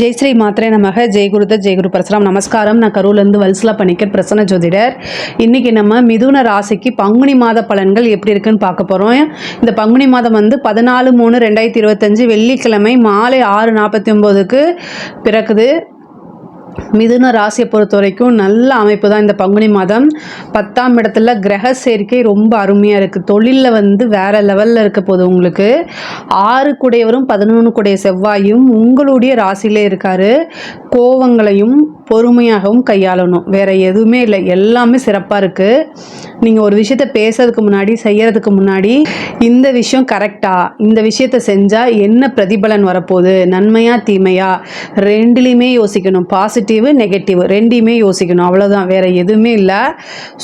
ஜெய் ஸ்ரீ மாத்திரை நமக ஜெய் குருத ஜெய் குரு பரசுராம். நமஸ்காரம். நான் கரூர்லேருந்து வல்சலா பணிக்கர் பிரசன்ன ஜோதிடர். இன்றைக்கி நம்ம மிதுன ராசிக்கு பங்குனி மாத பலன்கள் எப்படி இருக்குன்னு பார்க்க போகிறோம் இந்த பங்குனி மாதம் வந்து பதினாலு மூணு ரெண்டாயிரத்தி இருபத்தஞ்சு வெள்ளிக்கிழமை மாலை ஆறு நாற்பத்தி ஒம்போதுக்கு பிறக்குது. மிதுன ராசியை பொறுத்த வரைக்கும் நல்ல அமைப்பு தான் இந்த பங்குனி மாதம். பத்தாம் இடத்துல கிரக சேர்க்கை ரொம்ப அருமையாக இருக்குது தொழிலில் வந்து வேற லெவலில் இருக்க போகுது உங்களுக்கு. ஆறு குடையவரும் பதினொன்று குடைய செவ்வாயும் உங்களுடைய ராசியிலே இருக்காரு. கோவங்களையும் பொறுமையாகவும் கையாளணும். வேறு எதுவுமே இல்லை. எல்லாமே சிறப்பாக இருக்குது நீங்கள் ஒரு விஷயத்த பேசுறதுக்கு முன்னாடி செய்கிறதுக்கு முன்னாடி இந்த விஷயம் கரெக்டாக இந்த விஷயத்த செஞ்சால் என்ன பிரதிபலன் வரப்போகுது? நன்மையா தீமையா? ரெண்டுலேயுமே யோசிக்கணும். பாசிட்டிவ் நெகட்டிவ் ரெண்டையுமே யோசிக்கணும். அவ்வளோதான் வேறு எதுவுமே இல்லை.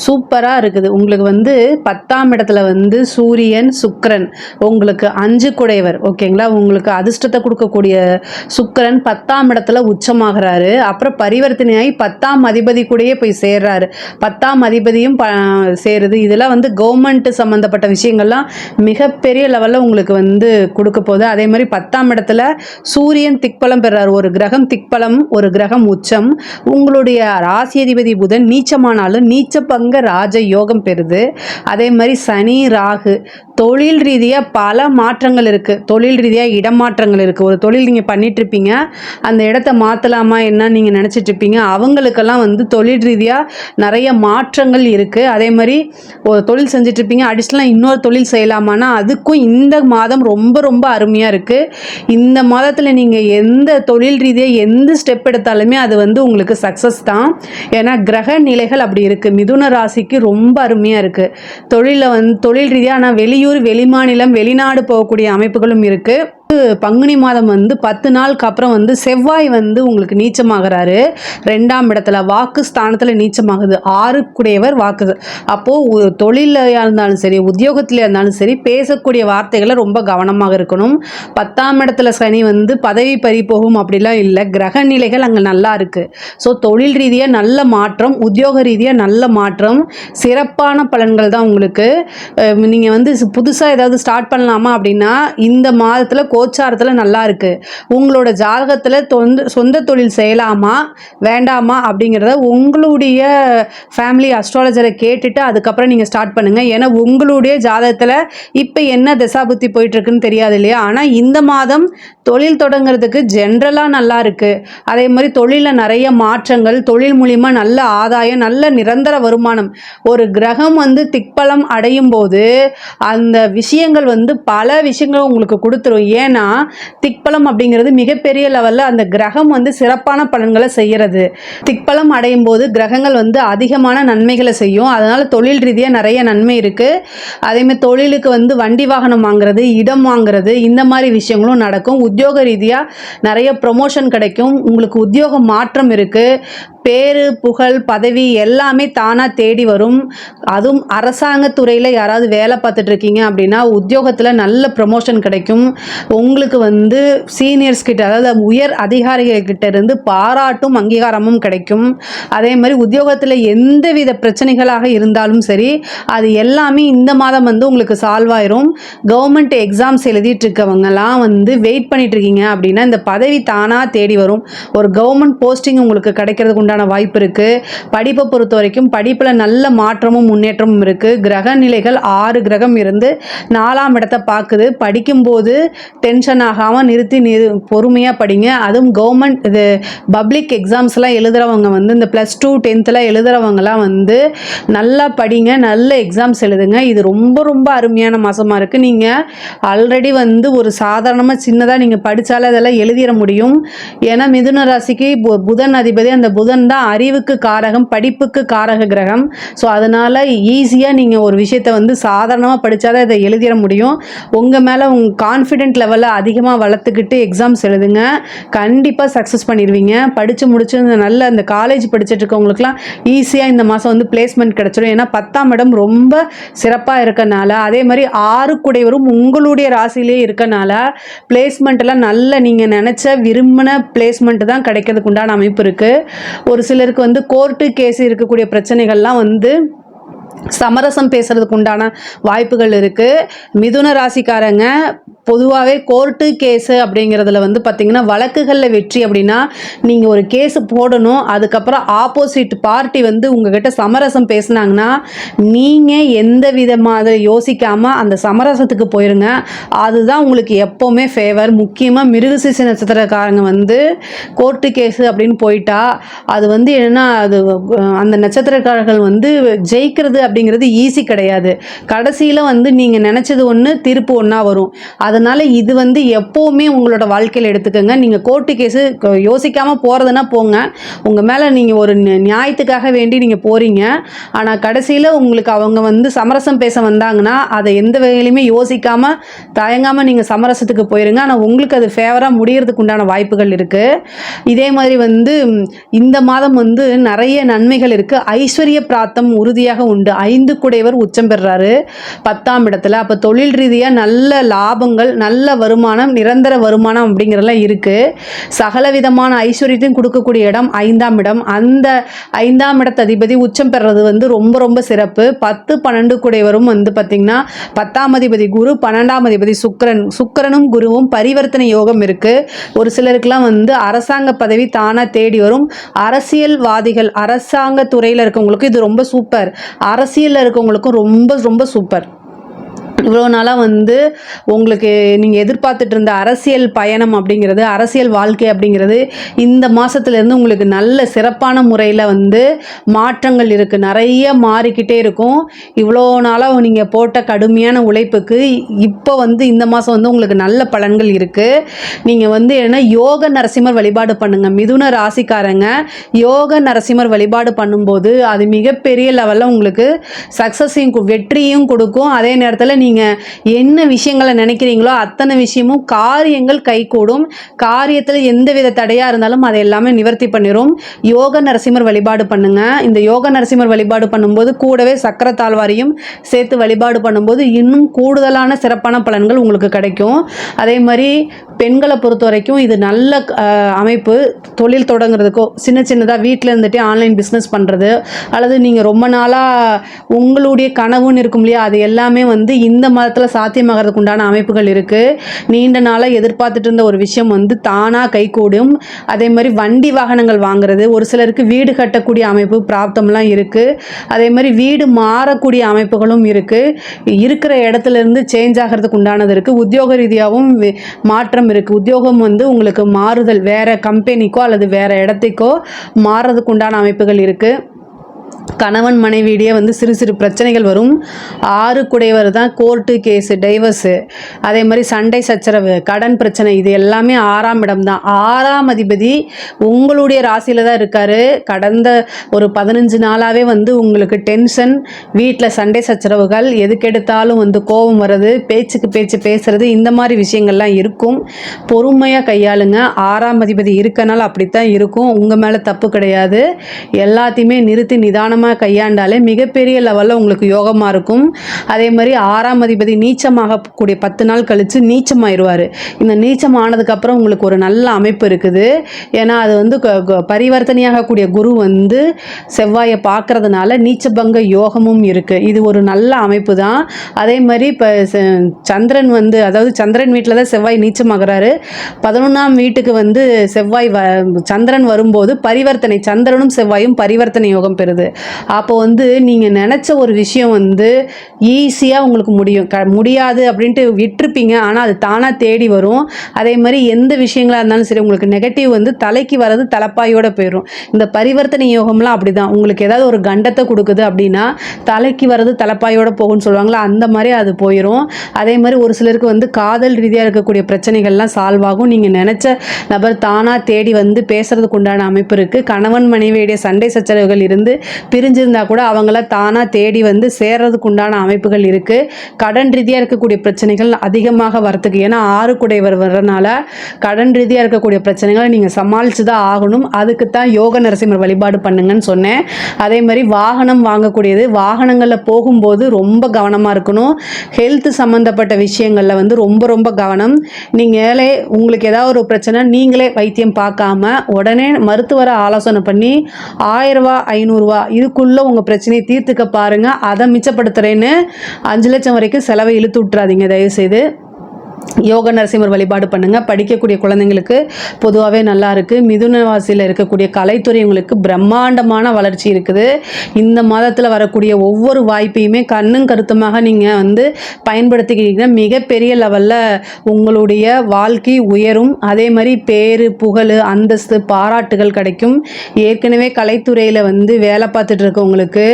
சூப்பராக இருக்குது. உங்களுக்கு வந்து பத்தாம் இடத்துல வந்து சூரியன் சுக்கரன். உங்களுக்கு அஞ்சு குடையவர். ஓகேங்களா? உங்களுக்கு அதிர்ஷ்டத்தை கொடுக்கக்கூடிய சுக்கரன் பத்தாம் இடத்துல உச்சமாகிறாரு. அப்புறம் பரிவர்த்தனையாகி பத்தாம் அதிபதி கூடயே போய் சேர்றாரு. பத்தாம் அதிபதியும் ப சேருது. இதெல்லாம் வந்து கவர்மெண்ட் சம்மந்தப்பட்ட விஷயங்கள்லாம் மிகப்பெரிய லெவலில் உங்களுக்கு வந்து கொடுக்க போகுது. அதே மாதிரி பத்தாம் இடத்துல சூரியன் திக்பலம் பெறார். ஒரு கிரகம் திக்பலம் ஒரு கிரகம் உச்சம். உங்களுடைய ராசியதிபதி புதன் நீச்சமானாலும் நீச்ச பங்க ராஜ யோகம் பெறுது. அதே மாதிரி சனி ராகு தொழில் ரீதியாக பல மாற்றங்கள் இருக்குது தொழில் ரீதியாக இடமாற்றங்கள் இருக்குது ஒரு தொழில் நீங்கள் பண்ணிட்டு இருப்பீங்க. அந்த இடத்த மாற்றலாமா என்ன நீங்கள் நினச்சிட்டு இருப்பீங்க அவங்களுக்கெல்லாம் வந்து தொழில் ரீதியாக நிறைய மாற்றங்கள் இருக்குது அதே மாதிரி ஒரு தொழில் செஞ்சிட்ருப்பீங்க. அடிஷ்னலாக இன்னொரு தொழில் செய்யலாமான்னா அதுக்கும் இந்த மாதம் ரொம்ப ரொம்ப அருமையாக இருக்குது இந்த மாதத்தில் நீங்கள் எந்த தொழில் ரீதியாக எந்த ஸ்டெப் எடுத்தாலுமே அது வந்து உங்களுக்கு சக்ஸஸ் தான். ஏன்னா கிரக நிலைகள் அப்படி இருக்குது மிதுன ராசிக்கு ரொம்ப அருமையாக இருக்குது தொழிலில் வந்து தொழில் ரீதியாக ஆனால் வெளியூர் வெளிமாநிலம் வெளிநாடு போகக்கூடிய அமைப்புகளும் இருக்குது பங்குனி மாதம் வந்து பத்து நாளுக்கு அப்புறம் வந்து செவ்வாய் வந்து உங்களுக்கு நீச்சமாகிறாரு. ரெண்டாம் இடத்துல வாக்கு ஸ்தானத்தில் நீச்சமாகுது. ஆறுக்குடையவர் வாக்கு. அப்போது தொழிலையாக இருந்தாலும் சரி உத்தியோகத்திலே இருந்தாலும் சரி பேசக்கூடிய வார்த்தைகளை ரொம்ப கவனமாக இருக்கணும். பத்தாம் இடத்துல சனி வந்து பதவி பறி போகும் அப்படிலாம் இல்லை. கிரக நிலைகள் அங்கே நல்லா இருக்குது ஸோ தொழில் ரீதியாக நல்ல மாற்றம் உத்தியோக ரீதியாக நல்ல மாற்றம் சிறப்பான பலன்கள் தான் உங்களுக்கு. நீங்கள் வந்து புதுசாக ஏதாவது ஸ்டார்ட் பண்ணலாமா அப்படின்னா இந்த மாதத்தில் கோச்சாரத்தில் நல்லா இருக்குது உங்களோட ஜாதகத்தில் தொந்த சொந்த தொழில் செய்யலாமா வேண்டாமா அப்படிங்கிறத உங்களுடைய ஃபேமிலி அஸ்ட்ராலஜரை கேட்டுட்டு அதுக்கப்புறம் நீங்கள் ஸ்டார்ட் பண்ணுங்கள் ஏன்னா உங்களுடைய ஜாதகத்தில் இப்போ என்ன திசாபுத்தி போயிட்டுருக்குன்னு தெரியாது இல்லையா? ஆனால் இந்த மாதம் தொழில் தொடங்குறதுக்கு ஜென்ரலாக நல்லா இருக்குது அதே மாதிரி தொழிலில் நிறைய மாற்றங்கள் தொழில் மூலிமா நல்ல ஆதாயம் நல்ல நிரந்தர வருமானம். ஒரு கிரகம் வந்து திக்பலம் அடையும் போது அந்த விஷயங்கள் வந்து பல விஷயங்கள் உங்களுக்கு கொடுத்துரும். ஏன் ஏன்னா திக்பலம் அப்படிங்கிறது மிகப்பெரிய லெவலில் அந்த கிரகம் வந்து சிறப்பான பலன்களை செய்கிறது திக்பலம் அடையும் போது கிரகங்கள் வந்து அதிகமான நன்மைகளை செய்யும். அதனால் தொழில் ரீதியாக நிறைய நன்மை இருக்குது அதேமாதிரி தொழிலுக்கு வந்து வண்டி வாகனம் வாங்குறது இடம் வாங்குறது இந்த மாதிரி விஷயங்களும் நடக்கும். உத்தியோக ரீதியாக நிறைய ப்ரொமோஷன் கிடைக்கும். உங்களுக்கு உத்தியோக மாற்றம் இருக்குது பேரு புகழ் பதவி எல்லாமே தானாக தேடி வரும். அதுவும் அரசாங்கத்துறையில் யாராவது வேலை பார்த்துட்டு இருக்கீங்க அப்படின்னா உத்தியோகத்தில் நல்ல ப்ரமோஷன் கிடைக்கும். உங்களுக்கு வந்து சீனியர்ஸ் கிட்ட அதாவது உயர் அதிகாரிகள்கிட்ட இருந்து பாராட்டும் அங்கீகாரமும் கிடைக்கும். அதே மாதிரி உத்தியோகத்தில் எந்தவித பிரச்சனைகளாக இருந்தாலும் சரி அது எல்லாமே இந்த மாதம் வந்து உங்களுக்கு சால்வ் ஆயிரும். கவர்மெண்ட் எக்ஸாம்ஸ் எழுதிட்டு இருக்கவங்கலாம் வந்து வெயிட் பண்ணிட்டு இருக்கீங்க அப்படின்னா இந்த பதவி தானாக தேடி வரும். ஒரு கவர்மெண்ட் போஸ்டிங் உங்களுக்கு கிடைக்கிறதுக்கு உண்டான வாய்ப்பு இருக்குது படிப்பை பொறுத்த வரைக்கும் படிப்பில் நல்ல மாற்றமும் முன்னேற்றமும் இருக்குது கிரக நிலைகள் ஆறு கிரகம் இருந்து நாலாம் இடத்தை பார்க்குது. படிக்கும்போது டென்ஷன் ஆகாமல் நிறுத்தி நிறு பொறுமையாக படிங்க. அதுவும் கவர்மெண்ட் இது பப்ளிக் எக்ஸாம்ஸ்லாம் எழுதுகிறவங்க வந்து இந்த ப்ளஸ் டூ டென்த்தில் எழுதுகிறவங்கலாம் வந்து நல்லா படிங்க. நல்ல எக்ஸாம்ஸ் எழுதுங்க. இது ரொம்ப ரொம்ப அருமையான மாதமாக இருக்குது நீங்கள் ஆல்ரெடி வந்து ஒரு சாதாரணமாக சின்னதாக நீங்கள் படித்தாலே அதெல்லாம் எழுதிட முடியும். ஏன்னா மிதுன ராசிக்கு பு- புதன் அதிபதி அந்த புதன் தான் அறிவுக்கு காரகம் படிப்புக்கு காரக கிரகம். ஸோ அதனால் ஈஸியாக நீங்கள் ஒரு விஷயத்தை வந்து சாதாரணமாக படித்தாதான் இதை எழுதிட முடியும். உங்கள் மேலே உங்கள் கான்ஃபிடென்ட் லெவலை அதிகமாக வளர்த்துக்கிட்டு எக்ஸாம்ஸ் எழுதுங்க. கண்டிப்பாக சக்ஸஸ் பண்ணிடுவீங்க படித்து முடிச்சு நல்ல அந்த காலேஜ் படிச்சுட்டு இருக்கவங்களுக்குலாம் ஈஸியாக இந்த மாதம் வந்து பிளேஸ்மெண்ட் கிடச்சிடும் ஏன்னா பத்தாம் இடம் ரொம்ப சிறப்பாக இருக்கனால அதே மாதிரி ஆறு குடைவரும் உங்களுடைய ராசியிலே இருக்கனால பிளேஸ்மெண்ட்டெல்லாம் நல்ல நீங்கள் நினச்ச விரும்பின பிளேஸ்மெண்ட் தான் கிடைக்கிறதுக்கு உண்டான அமைப்பு இருக்குது ஒரு சிலருக்கு வந்து கோர்ட்டு கேஸ் இருக்கக்கூடிய பிரச்சனைகள்லாம் வந்து சமரசம் பேசுறதுக்கு உண்டான வாய்ப்புகள் இருக்குது மிதுன ராசிக்காரங்க பொதுவாகவே கோர்ட்டு கேஸு அப்படிங்கிறதுல வந்து பார்த்திங்கன்னா வழக்குகளில் வெற்றி அப்படின்னா நீங்கள் ஒரு கேஸ் போடணும். அதுக்கப்புறம் ஆப்போசிட் பார்ட்டி வந்து உங்ககிட்ட சமரசம் பேசுனாங்கன்னா நீங்கள் எந்த விதமாக யோசிக்காமல் அந்த சமரசத்துக்கு போயிருங்க. அதுதான் உங்களுக்கு எப்போவுமே ஃபேவர் முக்கியமாக மிருகசிச நட்சத்திரக்காரங்க வந்து கோர்ட்டு கேஸு அப்படின்னு போயிட்டா அது வந்து என்னென்னா அது அந்த நட்சத்திரக்காரர்கள் வந்து ஜெயிக்கிறது அப்படிங்கிறது ஈஸி கிடையாது. கடைசியில் வந்து நீங்கள் நினச்சது ஒன்று தீர்ப்பு ஒன்றா வரும். அதனால் இது வந்து எப்போவுமே உங்களோட வாழ்க்கையில் எடுத்துக்கோங்க. நீங்கள் கோர்ட்டு கேஸு யோசிக்காமல் போகிறதுனா போங்க. உங்கள் மேலே நீங்கள் ஒரு நியாயத்துக்காக வேண்டி நீங்கள் போகிறீங்க ஆனால் கடைசியில் உங்களுக்கு அவங்க வந்து சமரசம் பேச வந்தாங்கன்னா அதை எந்த வகையிலுமே யோசிக்காமல் தயங்காமல் நீங்கள் சமரசத்துக்கு போயிருங்க. ஆனால் உங்களுக்கு அது ஃபேவராக முடியறதுக்கு உண்டான வாய்ப்புகள் இருக்குது இதே மாதிரி வந்து இந்த மாதம் வந்து நிறைய நன்மைகள் இருக்குது ஐஸ்வர்ய பிராத்தம் உறுதியாக உண்டு. ஐந்து குடைவர் உச்சம் பெறுறாரு பத்தாம் இடத்துல. அப்போ தொழில் ரீதியாக நல்ல லாபங்கள் நல்ல வருமானம் நிரந்தர வருமானம் அப்படிங்கிறதெல்லாம் இருக்குது சகல விதமான ஐஸ்வர்யத்தையும் கொடுக்கக்கூடிய இடம் ஐந்தாம் இடம். அந்த ஐந்தாம் இடத்து அதிபதி உச்சம் பெறுறது வந்து ரொம்ப ரொம்ப சிறப்பு. பத்து பன்னெண்டு குடைவரும் வந்து பார்த்திங்கன்னா பத்தாம் அதிபதி குரு பன்னெண்டாம் அதிபதி சுக்கரன். சுக்கிரனும் குருவும் பரிவர்த்தனை யோகம் இருக்குது ஒரு சிலருக்குலாம் வந்து அரசாங்க பதவி தானாக தேடி வரும். அரசியல்வாதிகள் அரசாங்க துறையில் இருக்கவங்களுக்கு இது ரொம்ப சூப்பர். அரசியலில் இருக்கவங்களுக்கும் ரொம்ப ரொம்ப சூப்பர். இவ்வளோ நாளாக வந்து உங்களுக்கு நீங்கள் எதிர்பார்த்துட்டு இருந்த அரசியல் பயணம் அப்படிங்கிறது அரசியல் வாழ்க்கை அப்படிங்கிறது இந்த மாதத்துலேருந்து உங்களுக்கு நல்ல சிறப்பான முறையில் வந்து மாற்றங்கள் இருக்குது நிறைய மாறிக்கிட்டே இருக்கும். இவ்வளோ நாளாக நீங்கள் போட்ட கடுமையான உழைப்புக்கு இப்போ வந்து இந்த மாதம் வந்து உங்களுக்கு நல்ல பலன்கள் இருக்குது நீங்கள் வந்து என்ன யோக நரசிம்மர் வழிபாடு பண்ணுங்கள் மிதுன ராசிக்காரங்க யோக நரசிம்மர் வழிபாடு பண்ணும்போது அது மிகப்பெரிய லெவலில் உங்களுக்கு சக்ஸஸையும் கு- வெற்றியும் கொடுக்கும். அதே நேரத்தில் நீங்கள் என்ன விஷயங்களை நினைக்கிறீங்களோ அத்தனை விஷயமும் காரியங்கள் கைகூடும். காரியத்தில் எந்த வித தடையாக இருந்தாலும் அதை எல்லாமே நிவர்த்தி பண்ணிடும் யோக நரசிம்மர் வழிபாடு பண்ணுங்க. இந்த யோக நரசிம்மர் வழிபாடு பண்ணும்போது கூடவே சக்கர தாழ்வாரையும் சேர்த்து வழிபாடு பண்ணும்போது இன்னும் கூடுதலான சிறப்பான பலன்கள் உங்களுக்கு கிடைக்கும். அதே மாதிரி பெண்களை பொறுத்த வரைக்கும் இது நல்ல அமைப்பு. தொழில் தொடங்குறதுக்கோ சின்ன சின்னதாக வீட்டில் இருந்துகிட்டே ஆன்லைன் பிஸ்னஸ் பண்ணுறது அல்லது நீங்கள் ரொம்ப நாளாக உங்களுடைய கனவுன்னு இருக்கும் இல்லையா அது எல்லாமே வந்து இந்த மாதத்தில் சாத்தியமாகிறதுக்கு உண்டான அமைப்புகள் இருக்குது நீண்ட நாளாக எதிர்பார்த்துட்டு இருந்த ஒரு விஷயம் வந்து தானாக கைகூடும். அதே மாதிரி வண்டி வாகனங்கள் வாங்குறது ஒரு சிலருக்கு வீடு கட்டக்கூடிய அமைப்பு பிராப்தம்லாம் இருக்குது அதே மாதிரி வீடு மாறக்கூடிய அமைப்புகளும் இருக்குது இருக்கிற இடத்துல இருந்து சேஞ்ச் ஆகிறதுக்கு உண்டானது இருக்குது உத்தியோக ரீதியாகவும் மாற்றம் இருக்குது உத்தியோகம் வந்து உங்களுக்கு மாறுதல் வேறு கம்பெனிக்கோ அல்லது வேறு இடத்துக்கோ மாறுறதுக்கு உண்டான அமைப்புகள் இருக்குது கணவன் மனைவியிடையே வந்து சிறு சிறு பிரச்சனைகள் வரும். ஆறு குடைவர் தான் கோர்ட்டு கேஸு டைவர்ஸு அதே மாதிரி சண்டை சச்சரவு கடன் பிரச்சனை இது எல்லாமே ஆறாம் இடம் தான். ஆறாம் அதிபதி உங்களுடைய ராசியில் தான் இருக்கார். கடந்த ஒரு பதினஞ்சு நாளாகவே வந்து உங்களுக்கு டென்ஷன் வீட்டில் சண்டை சச்சரவுகள் எதுக்கெடுத்தாலும் வந்து கோபம் வர்றது பேச்சுக்கு பேச்சு பேசுறது இந்த மாதிரி விஷயங்கள்லாம் இருக்கும். பொறுமையாக கையாளுங்க. ஆறாம் அதிபதி இருக்கனால அப்படித்தான் இருக்கும். உங்கள் மேலே தப்பு கிடையாது. எல்லாத்தையுமே நிறுத்தி நிதானமாக கையாண்டாலே மிகப்பெரிய லெவலில் உங்களுக்கு யோகமாக இருக்கும். அதே மாதிரி ஆறாம் அதிபதி நீச்சமாகக்கூடிய பத்து நாள் கழித்து நீச்சமாயிடுவார் இந்த நீச்சம் ஆனதுக்கப்புறம் உங்களுக்கு ஒரு நல்ல அமைப்பு இருக்குது. ஏன்னா அது வந்து க- க- பரிவர்த்தனையாகக்கூடிய குரு வந்து செவ்வாயை பார்க்கறதுனால நீச்சபங்க யோகமும் இருக்குது இது ஒரு நல்ல அமைப்பு தான். அதே மாதிரி இப்போ சந்திரன் வந்து அதாவது சந்திரன் வீட்டில் தான் செவ்வாய் நீச்சமாகிறாரு. பதினொன்றாம் வீட்டுக்கு வந்து செவ்வாய் வ சந்திரன் வரும்போது பரிவர்த்தனை சந்திரனும் செவ்வாயும் பரிவர்த்தனை யோகம் பெறுது. அப்போ வந்து நீங்கள் நினச்ச ஒரு விஷயம் வந்து ஈஸியாக உங்களுக்கு முடியும். க முடியாது அப்படின்ட்டு விட்டுருப்பீங்க. ஆனால் அது தானாக தேடி வரும். அதே மாதிரி எந்த விஷயங்களாக இருந்தாலும் சரி உங்களுக்கு நெகட்டிவ் வந்து தலைக்கு வர்றது தலைப்பாயோடு போயிடும் இந்த பரிவர்த்தனை யோகம்லாம் அப்படி தான் உங்களுக்கு ஏதாவது ஒரு கண்டத்தை கொடுக்குது அப்படின்னா தலைக்கு வர்றது தலைப்பாயோடு போகும்னு சொல்லுவாங்களா? அந்த மாதிரி அது போயிடும் அதே மாதிரி ஒரு சிலருக்கு வந்து காதல் ரீதியாக இருக்கக்கூடிய பிரச்சனைகள்லாம் சால்வ் ஆகும். நீங்கள் நினச்ச நபர் தானாக தேடி வந்து பேசுறதுக்கு உண்டான அமைப்பு இருக்குது கணவன் மனைவியுடைய சண்டை சச்சரவுகள் இருந்து பிரிஞ்சிருந்தா கூட அவங்கள தானாக தேடி வந்து சேர்றதுக்கு உண்டான அமைப்புகள் இருக்குது கடன் ரீதியாக இருக்கக்கூடிய பிரச்சனைகள் அதிகமாக வரத்துக்கு ஏன்னா ஆறு குடைவர் வர்றதுனால கடன் ரீதியாக இருக்கக்கூடிய பிரச்சனைகளை நீங்கள் சமாளித்து தான் ஆகணும். அதுக்கு தான் யோக நரசிம்மர் வழிபாடு பண்ணுங்கன்னு சொன்னேன். அதே மாதிரி வாகனம் வாங்கக்கூடியது வாகனங்களில் போகும்போது ரொம்ப கவனமாக இருக்கணும். ஹெல்த் சம்மந்தப்பட்ட விஷயங்களில் வந்து ரொம்ப ரொம்ப கவனம். நீங்களே உங்களுக்கு ஏதாவது ஒரு பிரச்சனை நீங்களே வைத்தியம் பார்க்காம உடனே மருத்துவரை ஆலோசனை பண்ணி ஆயிரரூவா ஐநூறுரூவா இதுக்குள்ளே உங்கள் பிரச்சனையை தீர்த்துக்க பாருங்கள் அதை மிச்சப்படுத்துகிறேன்னு அஞ்சு லட்சம் வரைக்கும் செலவை இழுத்து விட்றாதீங்க தயவுசெய்து. யோக நரசிம்மர் வழிபாடு பண்ணுங்கள் படிக்கக்கூடிய குழந்தைங்களுக்கு பொதுவாகவே நல்லா இருக்குது இருக்கக்கூடிய கலைத்துறை உங்களுக்கு பிரம்மாண்டமான வளர்ச்சி இருக்குது. இந்த மாதத்தில் வரக்கூடிய ஒவ்வொரு வாய்ப்பையுமே கண்ணும் கருத்துமாக நீங்கள் வந்து பயன்படுத்திக்கிட்டீங்கன்னா மிகப்பெரிய லெவலில் உங்களுடைய வாழ்க்கை உயரும். அதே மாதிரி பேரு புகழ் அந்தஸ்து பாராட்டுகள் கிடைக்கும். ஏற்கனவே கலைத்துறையில் வந்து வேலை பார்த்துட்டு இருக்கவங்களுக்கு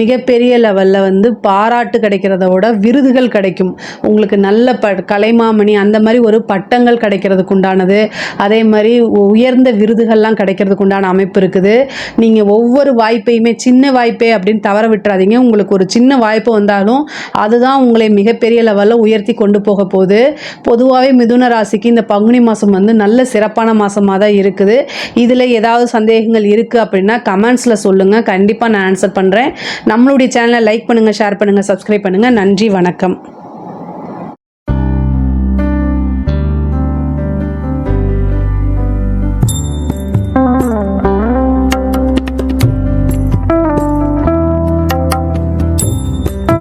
மிகப்பெரிய லெவலில் வந்து பாராட்டு கிடைக்கிறத விட விருதுகள் கிடைக்கும். உங்களுக்கு நல்ல ப கலைமா கலைமாமணி அந்த மாதிரி ஒரு பட்டங்கள் கிடைக்கிறதுக்கு உண்டானது. அதே மாதிரி உயர்ந்த விருதுகள்லாம் கிடைக்கிறதுக்கு உண்டான அமைப்பு இருக்குது. நீங்கள் ஒவ்வொரு வாய்ப்பையுமே சின்ன வாய்ப்பே அப்படின்னு தவற விட்டுறாதீங்க. உங்களுக்கு ஒரு சின்ன வாய்ப்பு வந்தாலும் அதுதான் உங்களை மிகப்பெரிய லெவலில் உயர்த்தி கொண்டு போக போகுது. பொதுவாகவே மிதுன ராசிக்கு இந்த பங்குனி மாதம் வந்து நல்ல சிறப்பான மாதமாக தான் இருக்குது. இதில் ஏதாவது சந்தேகங்கள் இருக்குது அப்படின்னா கமெண்ட்ஸில் சொல்லுங்கள் கண்டிப்பாக நான் ஆன்சர் பண்ணுறேன் நம்மளுடைய சேனலை லைக் பண்ணுங்கள் ஷேர் பண்ணுங்கள் சப்ஸ்கிரைப் பண்ணுங்கள் நன்றி வணக்கம்.